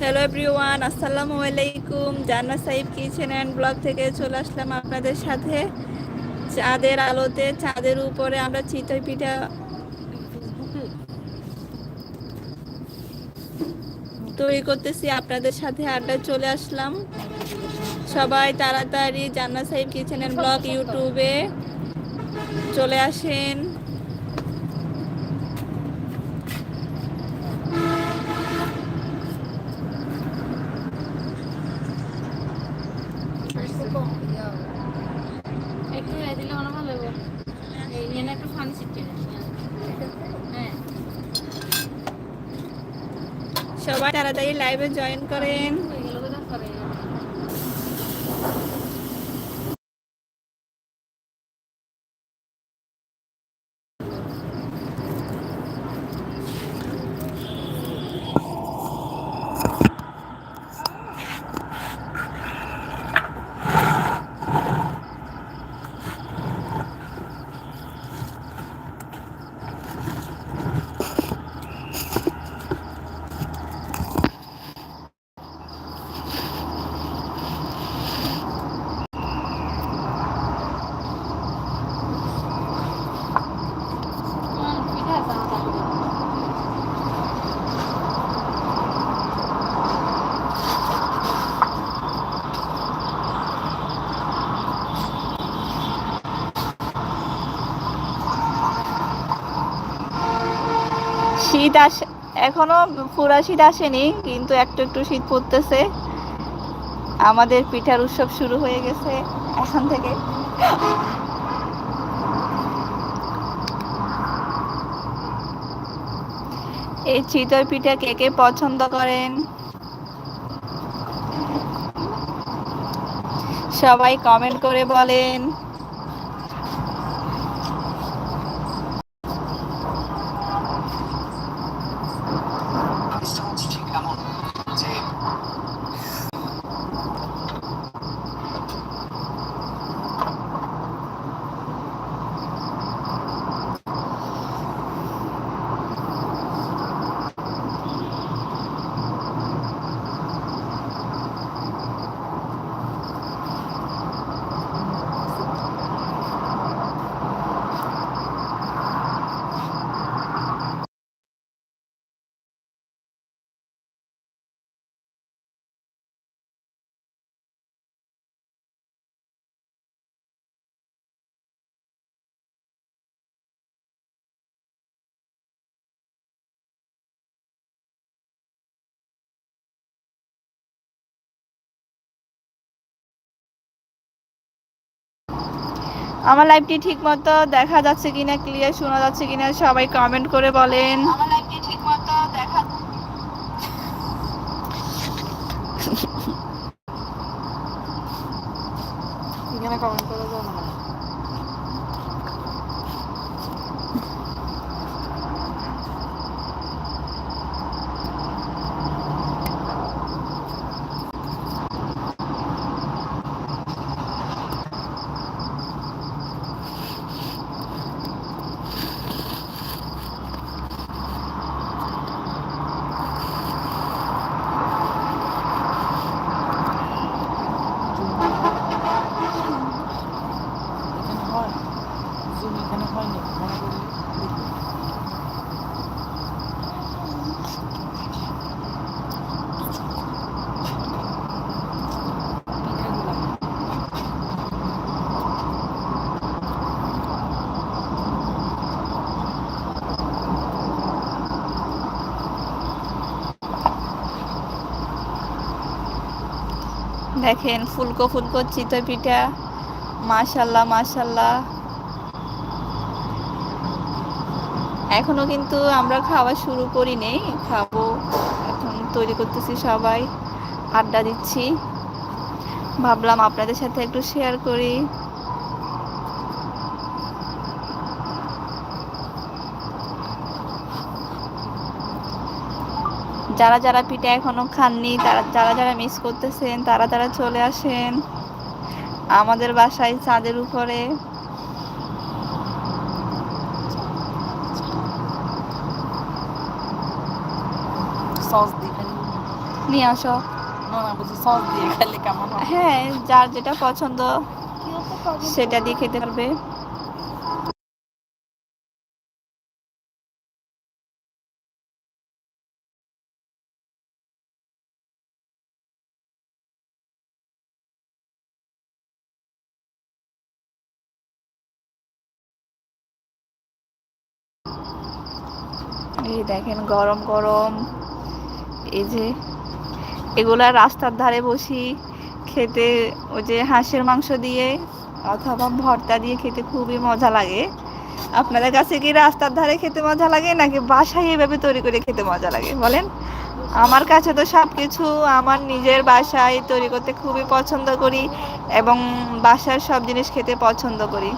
Hello everyone আসসালামু আলাইকুম জান্নাত সাহিব কিচেন অ্যান্ড ব্লগ থেকে চলে আসলাম আপনাদের সাথে। চাঁদের আলোতে, চাঁদের উপরে আমরা চিতই পিঠা তৈরি করতেছি, আপনাদের সাথে আড্ডা চলে আসলাম। সবাই তাড়াতাড়ি জান্নাত সাহিব কিচেন অ্যান্ড ব্লগ ইউটিউবে চলে আসেন। একটু এ দিলে সবাই তাড়াতাড়ি লাইভে জয়েন করেন হয়ে গেল কোথাও করে পিঠা আছে আমার কাছে শীত আসে, এখনও পুরা শীত আসেনি, কিন্তু একটু একটু শীত পড়তেছে। আমাদের পিঠার উৎসব শুরু হয়ে গেছে এখন থেকে। এই চিতই পিঠা কে কে পছন্দ করেন? সবাই কমেন্ট করে বলেন ডিস্টেন্স ঠিক এমন যে আমার লাইভটি ঠিক মতো দেখা যাচ্ছে কিনা ক্লিয়ার শোনা যাচ্ছে কিনা সবাই কমেন্ট করে বলেন। আমার ঠিক মতো দেখা এখানে কমেন্ট করে দাও না এখানে হয় জুম এখানে হয়নি মনে করি দেখি। পিঠাগুলা দেখেন, ফুলকো ফুলকো চিতই পিঠা। মাশাল্লাহ মাশাল্লাহ। এখনও কিন্তু আমরা খাওয়া শুরু করি নেই খাব। এখন তৈরি করতেছি সবাই, আড্ডা দিচ্ছি। ভাবলাম আপনাদের সাথে একটু শেয়ার করি। যারা যারা পিঠা এখনও খাননি তারা যারা যারা মিস করতেছেন তারা তারা চলে আসেন আমাদের বাসায় চাঁদের উপরে। সস দিবেন নিয়ে আসো। না না বুঝি সস দিয়ে খেলে কেমন হ্যাঁ যার যেটা পছন্দ সেটা দিয়ে খেতে পারবে এই দেখেন গরম গরম। এই যে এগুলা রাস্তার ধারে বসি খেতে, ওই যে হাঁসের মাংস দিয়ে অথবা ভর্তা দিয়ে খেতে খুবই মজা লাগে। আপনাদের কাছে কি রাস্তার ধারে খেতে মজা লাগে নাকি বাসায় এভাবে তৈরি করে খেতে মজা লাগে বলেন? আমার কাছে তো সব কিছু আমার নিজের বাসায় তৈরি করতে খুবই পছন্দ করি এবং বাসার সব জিনিস খেতে পছন্দ করি।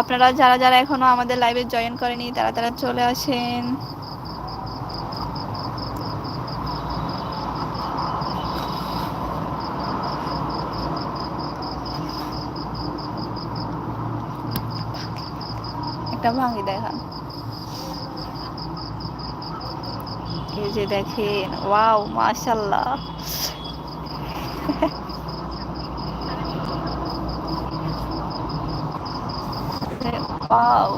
আপনারা যারা যারা এখনও আমাদের লাইভে জয়েন করেনি, তারা তারা চলে আসেন। একটা ভাঙি দেখান। এই যে দেখেন ওয়াও মাশাল্লাহ ওয়াও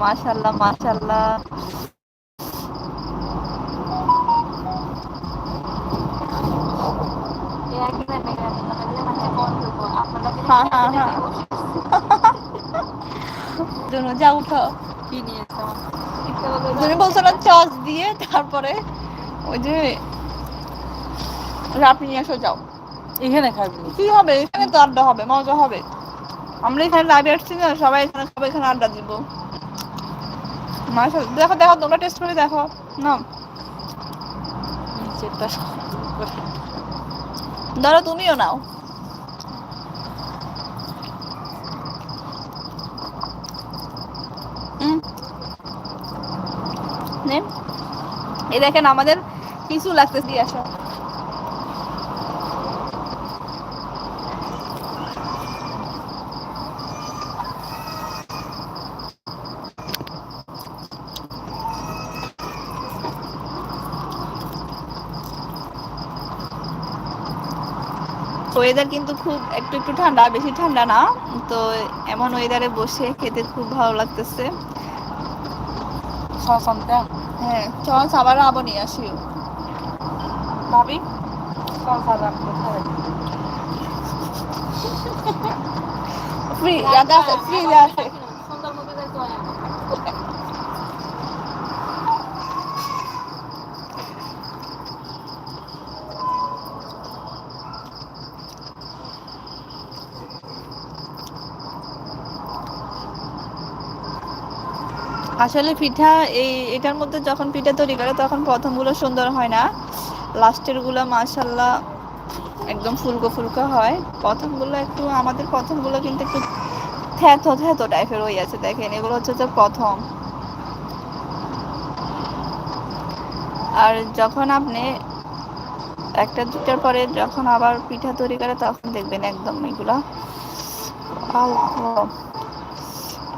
মাশাল্লাহ মাশাল্লাহ দুনু যা উঠো। কি নিয়েছো তুমি বলছো না চস দিয়ে তারপরে ওই যে রাপ নিয়ে এসো যাও। এখানে খাবি। কি হবে? এখানে তো আড্ডা হবে মজা হবে। আমরা এখানে লাইভে আসছি না, সবাই এখানে সবাই এখানে আড্ডা দিব। দেখো দেখো, তোমরা টেস্ট করে দেখো। না ধরো, তুমিও নাও। এই দেখেন, আমাদের কিছু লাগতেছে আসো। ওয়েদার কিন্তু খুব একটু একটু ঠান্ডা বেশি ঠান্ডা না। তো এমন ওয়েদারে বসে খেতে খুব ভালো লাগতেছে। সস আনতে হ্যাঁ চল আবার আবার নিয়ে আসি। ভাবি? সস আবার ফ্রি আছে ফ্রি আছে। আসলে পিঠা এই, এটার মধ্যে যখন পিঠা তৈরি করে তখন প্রথমগুলো সুন্দর হয় না। লাস্টেরগুলো মাশাল্লাহ একদম ফুলকো ফুলকো হয়। প্রথমগুলো একটু, আমাদের প্রথমগুলো কিন্তু একটু থ্যাতো থ্যাতো টাইপের হয়ে আছে, দেখেন। এগুলো হচ্ছে যে প্রথম। আর যখন আপনি একটা, দুটার পরে যখন আবার পিঠা তৈরি করে তখন দেখবেন একদম এগুলা।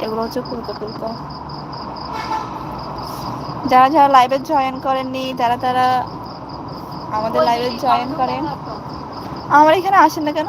এগুলো হচ্ছে ফুলকো ফুলকো। যারা যারা লাইভে জয়েন করেননি তারা তারা আমাদের লাইভে জয়েন করেন আমার এখানে আসেন না কেন?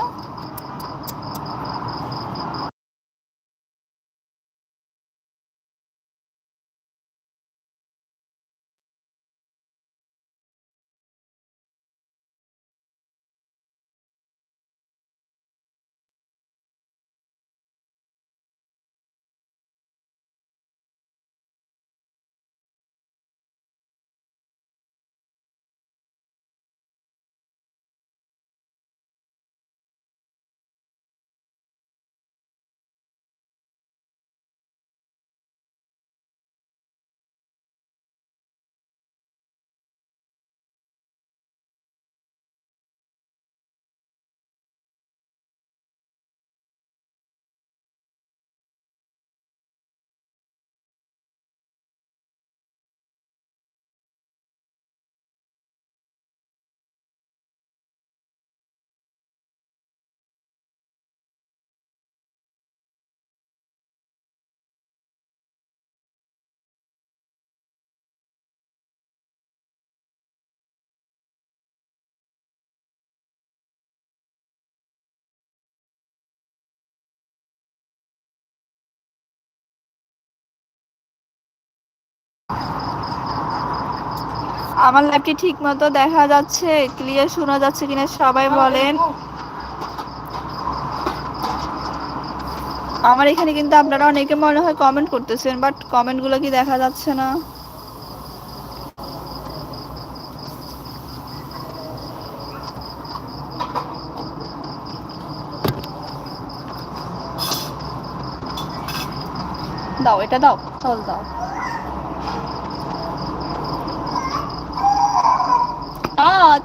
আমার লাইভটি ঠিক মতো দেখা যাচ্ছে ক্লিয়ার শোনা যাচ্ছে কিনা সবাই বলেন। আমার এখানে কিন্তু আপনারা অনেকে মনে হয় কমেন্ট করতেছেন বাট কমেন্টগুলো কি দেখা যাচ্ছে না? দাও, এটা দাও, চল দাও।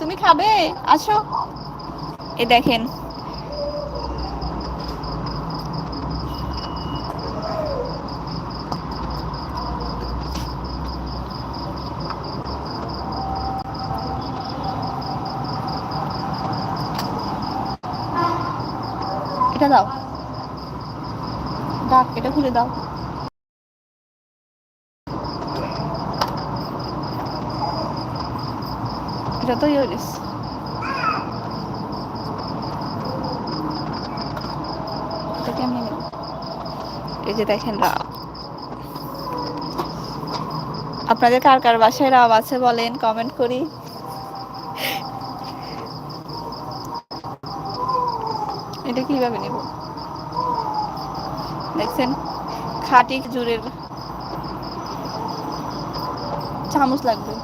তুমি খাবে? আসো। এ দেখেন। এটা দাও। ডাক এটা খুলে দাও। কেমনে নেব এই যে দেখেন রাব আপনাদের কার কার বাসায় রাব আছে বলেন কমেন্ট করি। এটা কীভাবে নেব? দেখছেন, খাটি জুড়ের চামচ লাগবে।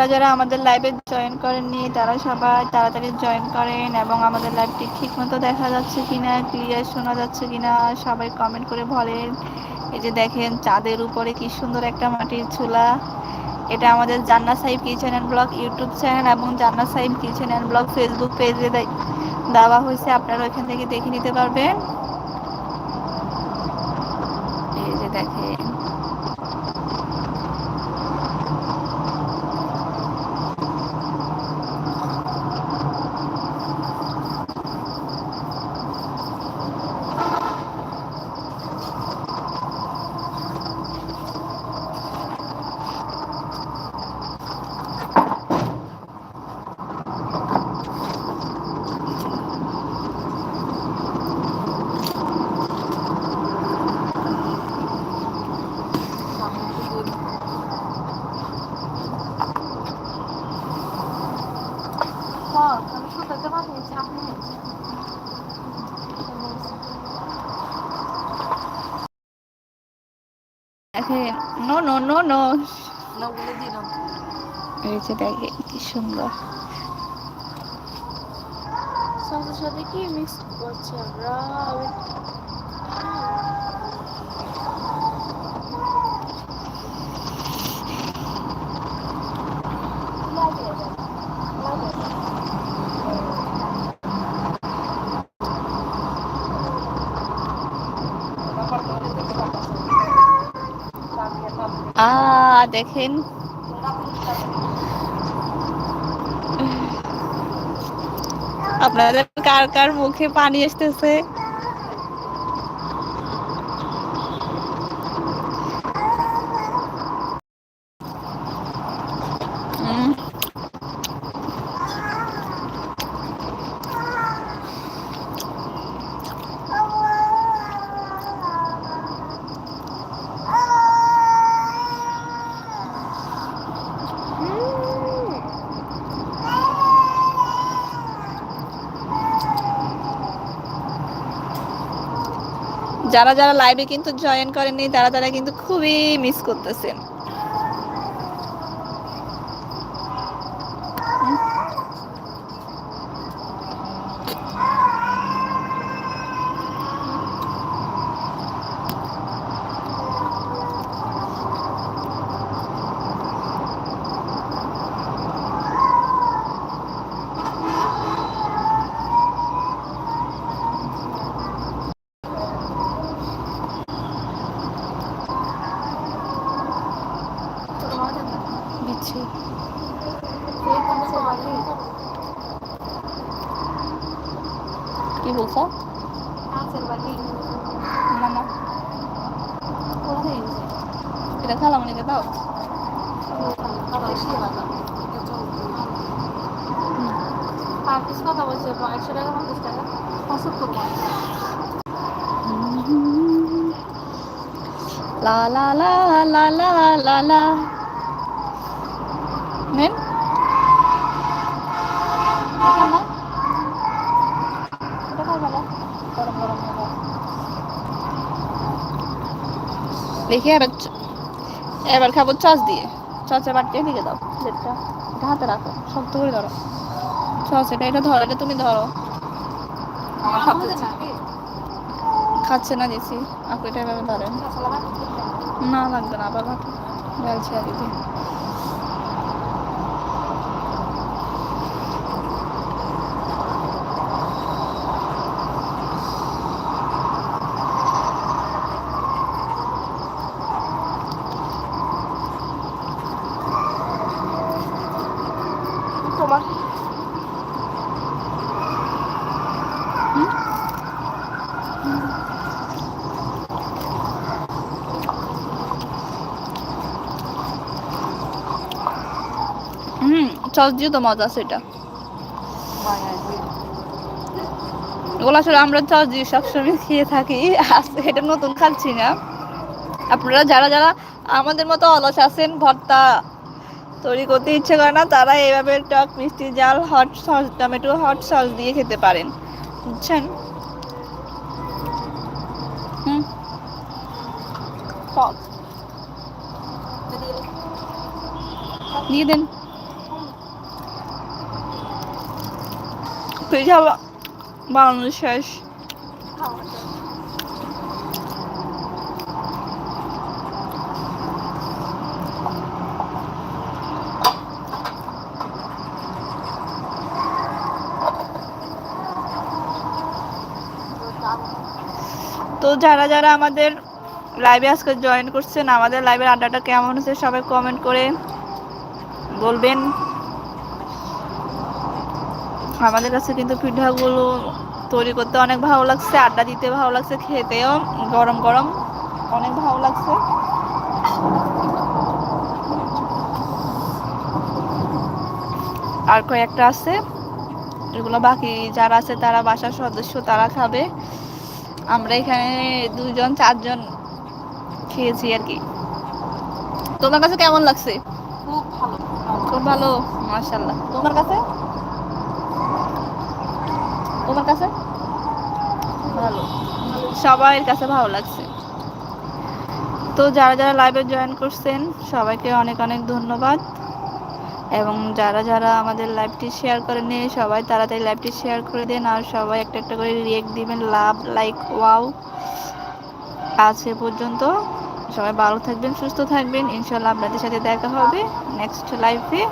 যারা যারা আমাদের লাইভে জয়েন করেননি, তারা সবাই তাড়াতাড়ি জয়েন করেন এবং আমাদের লাইভটি ঠিক মতো দেখা যাচ্ছে কিনা ক্লিয়ার শোনা যাচ্ছে কিনা, সবাই কমেন্ট করে বলেন। এই যে দেখেন, চাঁদের উপরে কি সুন্দর একটা মাটির চুলা। এটা আমাদের Jannat Sahib kitchen and blog YouTube channel এবং Jannat Sahib kitchen and blog Facebook পেজে দেওয়া হয়েছে। আপনারা ওইখান থেকে দেখে নিতে পারবেন। এই যে দেখেন আমি শুকাতে পাঠিয়েছি আপনি দেখেন নো নো নো নো বলে দিলাম এই যে দেখে কি সুন্দর সাথে সাথে কি মিক্স করছে আমরা দেখেন। আপনাদের কার কার মুখে পানি আসতেছে? যারা যারা লাইভে কিন্তু জয়েন করেননি তারা তারা কিন্তু খুবই মিস করতেছেন দিচ্ছি কি বলছো কাঁচের বাটি না না কোথায় গেছে এটা এটা খালামণিকে দাও পার পিস কথা বলছে একশো টাকা পঞ্চাশ টাকা পঁচাত্তর টাকা লা লা লা লা লা লা লা নেন দেখি এবার চ- এবার খাব চচ দিয়ে। চচের বাড়তে দিকে দাও প্লেটটা। এটা হাতে রাখো শক্ত করে ধরো। চচ এটা এটা ধরো এটা তুমি ধরো। খাচ্ছে না দিছি আপনি এটা এভাবে ধরেন না লাগবে না বাবা ঢালছি আর দিদি তোমার চস দিয়ে তো মজা আছে এটা। এগুলো আসলে আমরা চস দিয়ে সবসময় খেয়ে থাকি এটা নতুন খাচ্ছি না। আপনারা যারা যারা আমাদের মতো অলস আছেন ভর্তা তৈরি করতে ইচ্ছে করে না তারা এইভাবে টক মিষ্টি জাল hot sauce tomato hot sauce দিয়ে খেতে পারেন। বুঝছেন? হুম। দিয়ে দেন। শেষ। তো যারা যারা আমাদের লাইভে আজকে জয়েন করছেন, আমাদের লাইভের আড্ডাটা কেমন হচ্ছে সবাই কমেন্ট করে বলবেন। আমাদের কাছে কিন্তু পিঠাগুলো তৈরি করতে অনেক ভালো লাগছে আড্ডা দিতে ভালো লাগছে খেতেও গরম গরম অনেক ভালো লাগছে। আর কয়েকটা আছে এগুলো বাকি যারা আছে তারা বাসার সদস্য তারা খাবে। আমরা এখানে দুজন চারজন খেয়েছি আর কি। তোমার কাছে কেমন লাগছে? খুব ভালো। খুব ভালো মাশাল্লাহ তোমার কাছে? তোমার কাছে? ভালো। সবার কাছে ভালো লাগছে। তো যারা যারা লাইভে জয়েন করছেন, সবাইকে অনেক অনেক ধন্যবাদ। এবং যারা যারা আমাদের লাইভটি শেয়ার করে নিয়ে সবাই তাড়াতাড়ি লাইভটি শেয়ার করে দেন। আর সবাই একটা একটা করে রিয়েক্ট দিবেন। লাভ লাইক ওয়াও এ পর্যন্ত সবাই ভালো থাকবেন, সুস্থ থাকবেন। ইনশাল্লাহ আপনাদের সাথে দেখা হবে নেক্সট লাইফে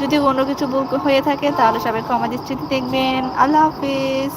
যদি অন্য কিছু ভুল হয়ে থাকে তাহলে সবাই ক্ষমা দৃষ্টিতে দেখবেন। আল্লাহ হাফিজ।